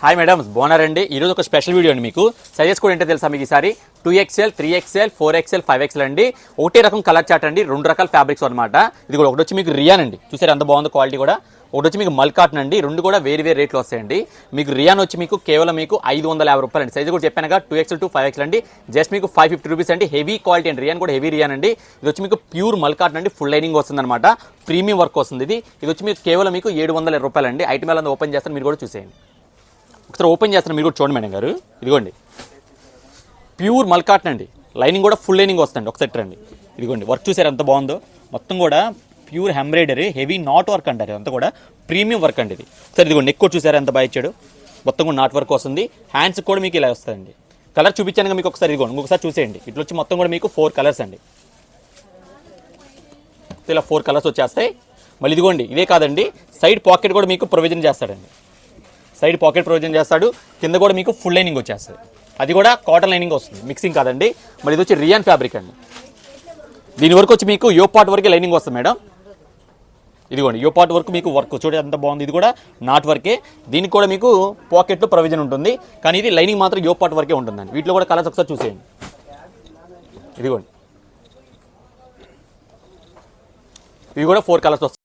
Hi madam బాగున్నారండి ఈరోజు ఒక స్పెషల్ వీడియో అండి మీకు. సజెస్ట్ కూడా ఏంటో తెలుసా మీకు ఈసారి? Two XL three XL four XL five XL అండి. ఒకటే రకం కలర్ చాట్ అండి. రెండు రకాల ఫ్యాబ్రిక్స్ అనమాట ఇది కూడా ఒకటి వచ్చి మీకు రియాన్ అండి. చూసారు ఎంత బాగుంది క్వాలిటీ కూడా? ఒకటి వచ్చి మీకు మల్కాటన్ అండి. రెండు కూడా వేరు వేరు రేట్లు వస్తాయండి. మీకు రియాన్ వచ్చి మీకు కేవలం మీకు ఐదు వందల యాభై రూపాయలు అండి. సైజ్ కూడా చెప్పానుగా two XL to five XL అండి. జస్ట్ మీకు ఫైవ్ ఫిఫ్టీ రూపీస్ అండి. హెవీ క్వాలిటీ అండి. రియాన్ కూడా హెవీ రియాన్ అండి. ఇది వచ్చి మీకు ప్యూర్ మల్కాటన్ అండి. ఫుల్ లైనింగ్ వస్తుంది అనమాట ప్రీమియం వర్క్ వస్తుంది ఇది. ఇది వచ్చి మీకు కేవలం మీకు ఏడు వందల రూపాయలు అండి. ఐటమ్ ఎలా ఓపెన్ చేస్తాను. మీరు కూడా చూసేయండి. ఒకసారి ఓపెన్ చేస్తాను మీరు కూడా చూడండి మేడం గారు. ఇదిగోండి. ప్యూర్ మల్కాటన్ అండి. లైనింగ్ కూడా ఫుల్ లైనింగ్ వస్తుంది ఒకసారి రండి. ఇదిగోండి వర్క్ చూసారు ఎంత బాగుందో? మొత్తం కూడా pure embroidery heavy knot work అంటారు. అంతా కూడా ప్రీమియం వర్క్ అండి ఇది. సరే ఇదిగోండి ఎక్కువ చూసారు ఎంత బాగా ఇచ్చాడు? మొత్తం కూడా నాట్ వర్క్ వస్తుంది. హ్యాండ్స్ కూడా మీకు ఇలా వస్తాయండి. కలర్ చూపించాను మీకు ఒకసారి ఇదిగోండి. ఇంకొకసారి చూసేయండి. ఇట్లా వచ్చి మొత్తం కూడా మీకు ఫోర్ కలర్స్ అండి. ఇలా ఫోర్ కలర్స్ వచ్చేస్తాయి. మళ్ళీ ఇదిగోండి ఇదే కాదండి. సైడ్ పాకెట్ కూడా మీకు ప్రొవిజన్ చేస్తాడండి. సైడ్ పాకెట్ ప్రొవిజన్ చేస్తాడు కింద కూడా మీకు ఫుల్ లైనింగ్ వచ్చేస్తుంది. అది కూడా కాటన్ లైనింగ్ వస్తుంది మిక్సింగ్ కాదండి. మరి ఇది వచ్చి రియాన్ ఫ్యాబ్రిక్ అండి. దీని వరకు వచ్చి మీకు యో పార్ట్ వరకే లైనింగ్ వస్తుంది మేడం. ఇదిగోండి యో పార్ట్ వరకు మీకు వర్క్ చూడండి ఎంత బాగుంది. ఇది కూడా నాట్ వర్కే. దీనికి కూడా మీకు పాకెట్లో ప్రొవిజన్ ఉంటుంది. కానీ ఇది లైనింగ్ మాత్రం యో పార్ట్ వరకే ఉంటుందండి. వీటిలో కూడా కలర్స్ ఒకసారి చూసేయండి. ఇదిగోండి. ఇవి కూడా ఫోర్ కలర్స్ వస్తాయి.